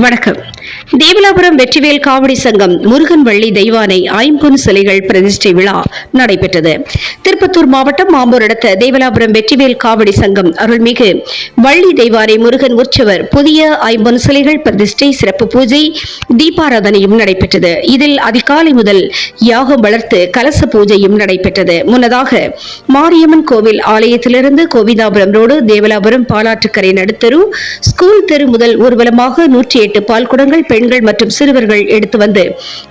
வணக்கம். தேவலாபுரம் வெற்றிவேல் காவடி சங்கம் முருகன் வள்ளி தெய்வானை ஐம்பொன் சிலைகள் பிரதிஷ்டை விழா நடைபெற்றது. திருப்பத்தூர் மாவட்டம் மாம்பூர் அடுத்த தேவலாபுரம் வெற்றிவேல் காவடி சங்கம் அருள்மிகு வள்ளி தெய்வானை முருகன் உற்சவர் புதிய ஐம்பொன் சிலைகள் பிரதிஷ்டை சிறப்பு பூஜை தீபாராதனையும் நடைபெற்றது. இதில் அதிகாலை முதல் யாகம் வளர்த்து கலச பூஜையும் நடைபெற்றது. முன்னதாக மாரியம்மன் கோவில் ஆலயத்திலிருந்து கோவிந்தாபுரம் ரோடு தேவலாபுரம் பாலாற்றுக்கரை நடுத்தரு ஸ்கூல் தெரு முதல் ஊர்வலமாக நூற்றி எட்டு பால் குடங்கள் பெண்கள் மற்றும் சிறுவர்கள் எடுத்து வந்து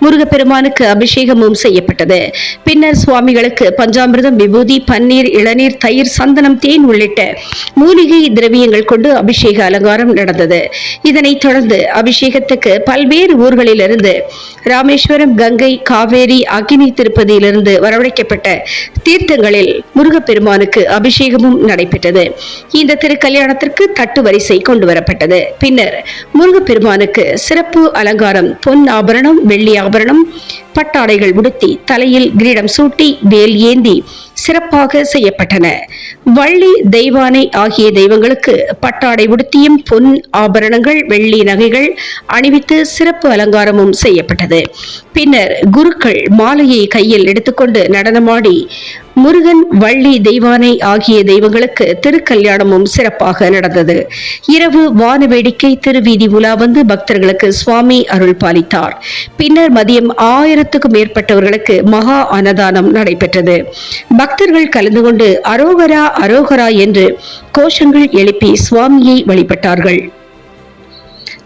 முருகப்பெருமானுக்கு அபிஷேகமும் செய்யப்பட்டது. பின்னர் சுவாமிகளுக்கு பஞ்சாமிர்தம் விபூதி பன்னீர் இளநீர் தயிர் சந்தனம் தேன் உள்ளிட்ட மூலிகை திரவியங்கள் கொண்டு அபிஷேக அலங்காரம் நடந்தது. இதனைத் தொடர்ந்து அபிஷேகத்துக்கு பல்வேறு ஊர்களிலிருந்து ராமேஸ்வரம் கங்கை காவேரி அக்னி திருப்பதியிலிருந்து வரவழைக்கப்பட்ட தீர்த்தங்களில் முருகப்பெருமானுக்கு அபிஷேகமும் நடைபெற்றது. இந்த திருக்கல்யாணத்திற்கு தட்டு வரிசை கொண்டு வரப்பட்டது. பின்னர் முருகப்பெருமான் பெருமானுக்கு சிறப்பு அலங்காரம் பொன் ஆபரணம் வெள்ளி ஆபரணம் பட்டாடைகள் உடுத்தி தலையில் கிரீடம் சூட்டி வேல் ஏந்தி சிறப்பாக செய்யப்பட்டன. வள்ளி தெய்வானை ஆகிய தெய்வங்களுக்கு பட்டாடை உடுத்தியும் பொன் ஆபரணங்கள் வெள்ளி நகைகள் அணிவித்து சிறப்பு அலங்காரமும் செய்யப்பட்டது. பின்னர் குருக்கள் மாலையை கையில் எடுத்துக்கொண்டு நடனமாடி முருகன் வள்ளி தெய்வானை ஆகிய தெய்வங்களுக்கு திருக்கல்யாணமும் சிறப்பாக நடந்தது. இரவு வான வேடிக்கை திருவீதி உலா வந்து பக்தர்களுக்கு சுவாமி அருள் பாலித்தார். பின்னர் மதியம் ஆயிரம் ஆயிரத்துக்கும் மேற்பட்டவர்களுக்கு மகா அன்னதானம் நடைபெற்றது. பக்தர்கள் கலந்து கொண்டு அரோகரா அரோகரா என்று கோஷங்கள் எழுப்பி சுவாமியை வழிபட்டார்கள்.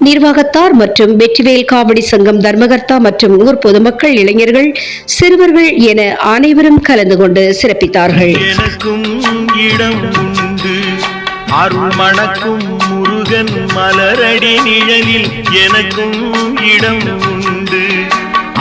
நிர்வாகத்தார் மற்றும் வெற்றிவேல் காவடி சங்கம் தர்மகர்த்தா மற்றும் ஊர் பொதுமக்கள் இளைஞர்கள் சிறுவர்கள் என அனைவரும் கலந்து கொண்டு சிறப்பித்தார்கள். எனக்கும் இடம் உண்டு. அருள் மணக்கும் முருகன் மலரடி நிழலில் எனக்கும் இடம் உண்டு.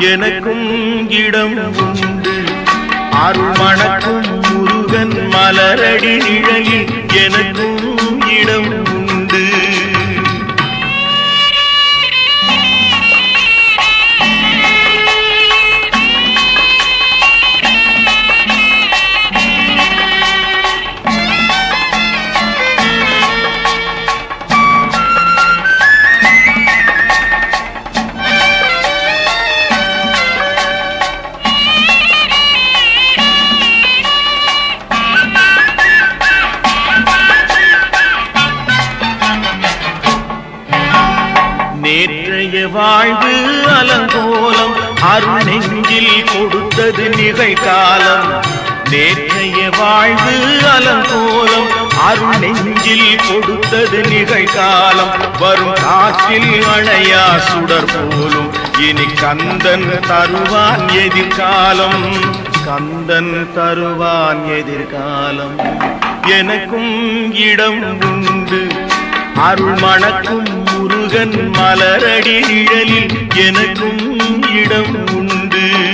எனக்கும் இடம் உண்டு. அருள் மணக்கும் முருகன் மலரடி நிழலில் எனக்கும் இடம் வாழ்வு அலங்கோலம் அருள் நெஞ்சில் கொடுத்தது நிகழ்காலம். நேற்றைய வாழ்வு அலங்கோலம் அருள் நெஞ்சில் கொடுத்தது நிகழ்காலம். வரும் காற்றில் அணையா சுடர் போலும் இனி கந்தன் தருவான் எதிர்காலம். கந்தன் தருவான் எதிர்காலம். எனக்கும் இடம் உண்டு அருள் மணக்கும் முருகன் மலரடி நிழலில் எனக்கும் இடம் உண்டு.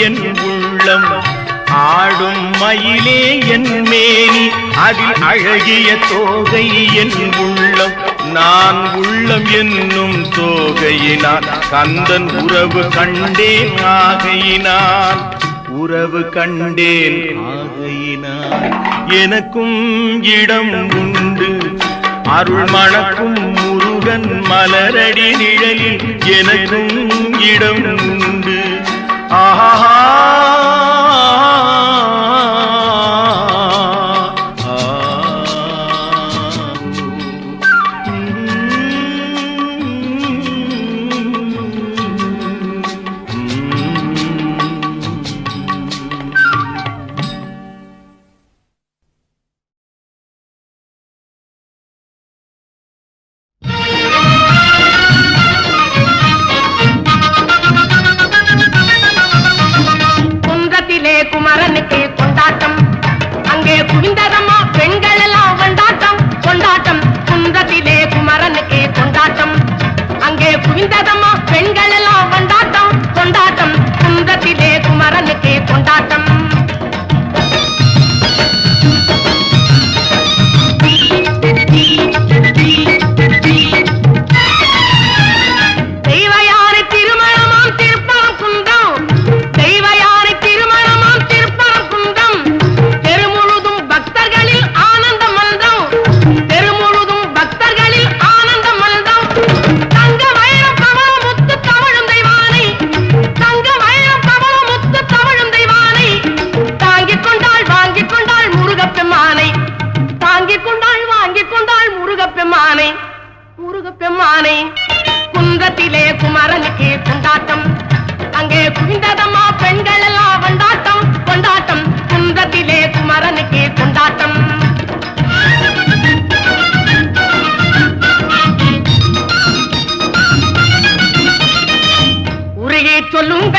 என் உள்ளம் ஆடும் மயிலே என் மேனி. அதில் அழகிய தோகை என் உள்ளம். நான் உள்ளம் என்னும் தோகையினான் கந்தன் உறவு கண்டேன் ஆகையினான் உறவு கண்டேன் ஆகையினான் எனக்கும் இடம் உண்டு. அருள் மணக்கும் முருகன் மலரடி நிழலில் எனக்கும் இடம் உண்டு. ஆஹா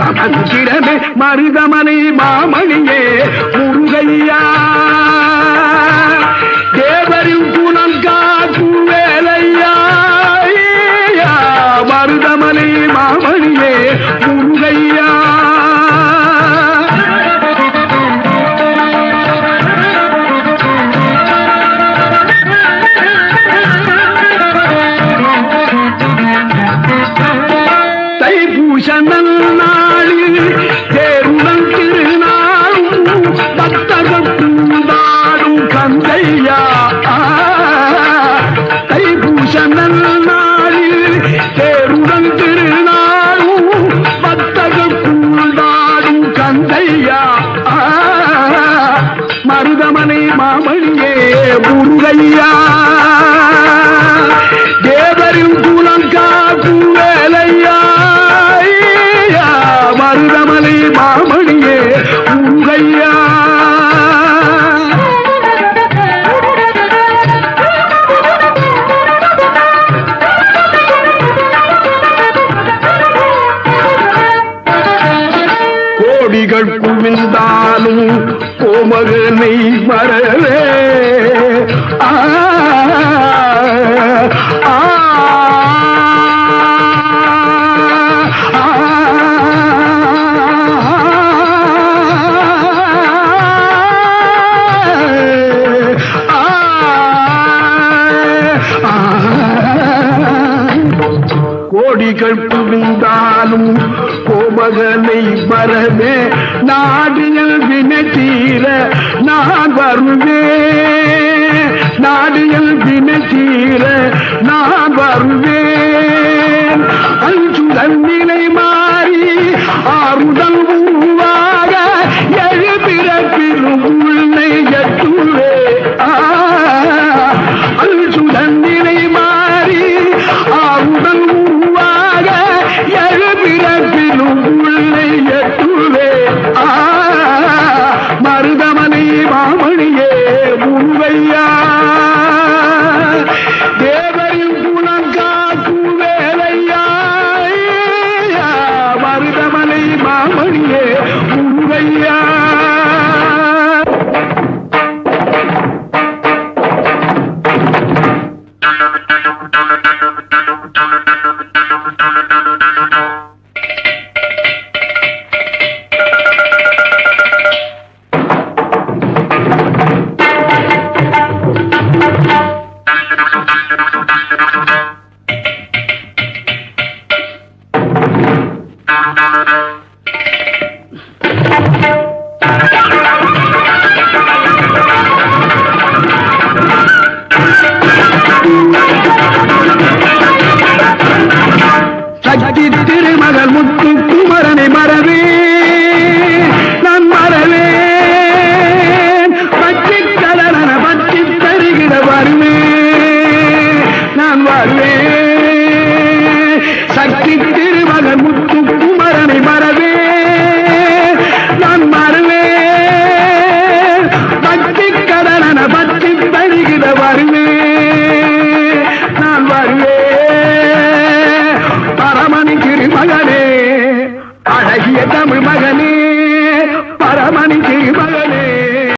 மந்திரமே மருதமனை மாமணியே முருகையா. முத்துராமணியே முருகையா பொய்கள் குவிந்தாலும் கோமகனை வரவே. கோடிகள் குவிந்தாலும் கோபகனை வரவே நாடியல் வினை தீர நான் வருவே நாடியல் வினை தீர நான் வருவேன் அஞ்சுதல் நிலை மாறி ஆறுதல் உருவாக பெரும் உள்ளை எட்டு சக்தி திருமகள் முத்து குமரனை மறவே நான் மறவே பச்சை கலரன பச்சை தருகிற வருவே நான் வருவேன்.